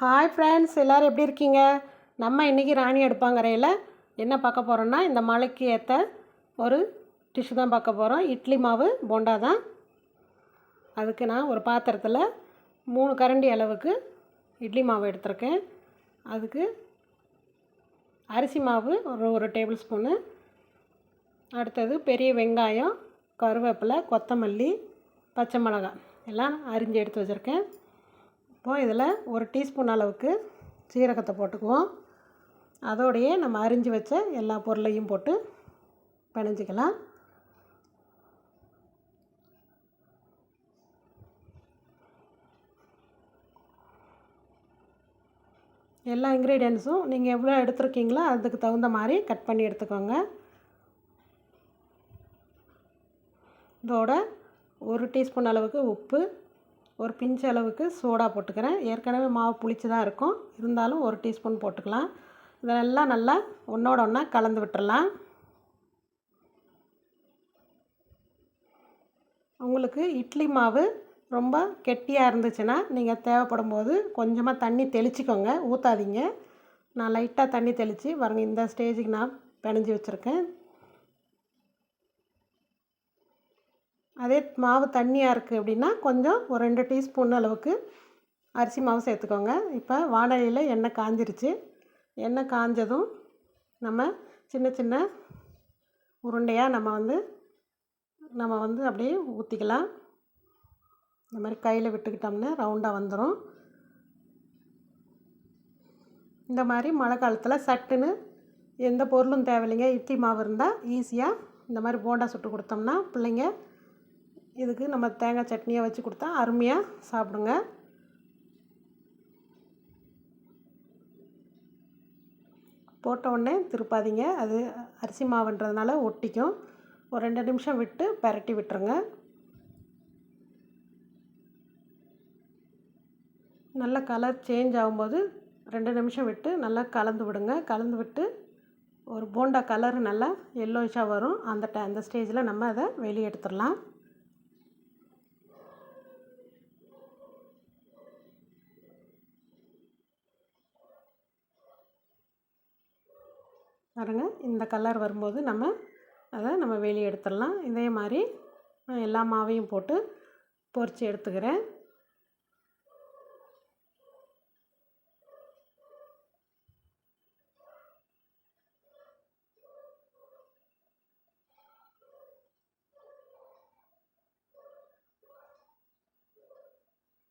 Hi friends எல்லோரும் எப்படி இருக்கீங்க? நம்ம இன்றைக்கி ராணி அடுப்பாங்கரையில் என்ன பார்க்க போகிறோன்னா இந்த மழைக்கு ஏற்ற ஒரு டிஷ்ஷு தான் பார்க்க போகிறோம் இட்லி மாவு போண்டா தான். அதுக்கு நான் ஒரு பாத்திரத்தில் மூணு கரண்டி அளவுக்கு இட்லி மாவு எடுத்திருக்கேன். அதுக்கு அரிசி மாவு ஒரு ஒரு டேபிள் ஸ்பூனு. அடுத்தது பெரிய வெங்காயம் கருவேப்பிலை கொத்தமல்லி பச்சை மிளகாய். எல்லாம் அரிஞ்சு எடுத்து வச்சுருக்கேன். இப்போது இதில் ஒரு டீஸ்பூன் அளவுக்கு சீரகத்தை போட்டுக்குவோம். அதோடையே நம்ம அரிஞ்சு வச்ச எல்லா பொருளையும் போட்டு பிணைஞ்சிக்கலாம். எல்லா இன்க்ரீடியன்ஸும் நீங்கள் எவ்வளோ எடுத்துருக்கீங்களோ அதுக்கு தகுந்த மாதிரி கட் பண்ணி எடுத்துக்கோங்க. இதோட ஒரு டீஸ்பூன் அளவுக்கு உப்பு ஒரு பிஞ்ச் அளவுக்கு சோடா போட்டுக்கிறேன். ஏற்கனவே மாவு புளிச்சு தான் இருக்கும். இருந்தாலும் ஒரு டீஸ்பூன் போட்டுக்கலாம். இதெல்லாம் நல்லா ஒன்றோட ஒன்றா கலந்து விட்டுடலாம் உங்களுக்கு இட்லி மாவு ரொம்ப கெட்டியாக இருந்துச்சுன்னா நீங்கள் தேவைப்படும் போது கொஞ்சமாக தண்ணி தெளிச்சிக்கோங்க. ஊற்றாதீங்க நான் லைட்டாக தண்ணி தெளித்து வரங்க இந்த ஸ்டேஜுக்கு நான் பிணைஞ்சி வச்சுருக்கேன். அதே மாவு தண்ணியாக இருக்குது அப்படின்னா கொஞ்சம் ஒரு ரெண்டு டீஸ்பூன் அளவுக்கு அரிசி மாவு சேர்த்துக்கோங்க. இப்போ வானலியில் எண்ணெய் காஞ்சிருச்சு. எண்ணெய் காஞ்சதும் நம்ம சின்ன சின்ன உருண்டையாக நம்ம வந்து நம்ம வந்து அப்படியே ஊற்றிக்கலாம் இந்த மாதிரி கையில் விட்டுக்கிட்டோம்னா ரவுண்டாக வந்துடும் இந்த மாதிரி மழை காலத்தில் சட்டுன்னு எந்த பொருளும் தேவையில்லைங்க. இட்லி மாவு இருந்தால் ஈஸியாக இந்த மாதிரி போண்டா சுட்டு கொடுத்தோம்னா பிள்ளைங்க இதுக்கு நம்ம தேங்காய் சட்னியாக வச்சு கொடுத்தா அருமையாக சாப்பிடுங்க. போட்ட உடனே திருப்பாதீங்க. அது அரிசி மாவுன்றதுனால ஒட்டிக்கும். ஒரு ரெண்டு நிமிஷம் விட்டு பரட்டி விட்டுருங்க. நல்லா கலர் சேஞ்ச் ஆகும்போது ரெண்டு நிமிஷம் விட்டு நல்லா கலந்து விடுங்க. கலந்து விட்டு ஒரு போண்டா கலர் நல்லா எல்லோயிஷாக வரும். அந்த ட அந்த ஸ்டேஜில் நம்ம அதை வெளியே எடுத்துடலாம். பாருங்கள் இந்த கலர் வரும்போது நம்ம அதை நம்ம வெளியே எடுத்துடலாம். இதே மாதிரி நான் எல்லா மாவையும் போட்டு பொரித்து எடுத்துக்கிறேன்.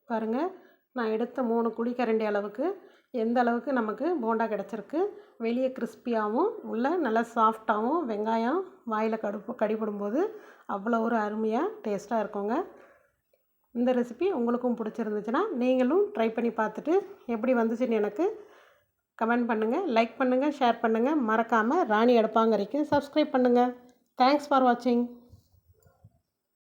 பாருங்கள் நான் எடுத்த மூணு குழிக்கரண்டி அளவுக்கு எந்த அளவுக்கு நமக்கு போண்டா கிடச்சிருக்கு? வெளியே கிறிஸ்பியாகவும் உள்ளே நல்லா சாஃப்டாகவும் வெங்காயம் வாயில் கடுப்பு கடிபிடும்போது அவ்வளோ ஒரு அருமையாக டேஸ்ட்டாக இருக்குங்க. இந்த ரெசிபி உங்களுக்கும் பிடிச்சிருந்துச்சுன்னா நீங்களும் ட்ரை பண்ணி பார்த்துட்டு எப்படி வந்துச்சுன்னு எனக்கு கமெண்ட் பண்ணுங்கள் லைக் பண்ணுங்கள் ஷேர் பண்ணுங்கள் மறக்காமல் ராணி அடுப்பாங்கரைக்கு சப்ஸ்கிரைப் பண்ணுங்கள் தேங்க்ஸ் ஃபார் வாட்சிங்.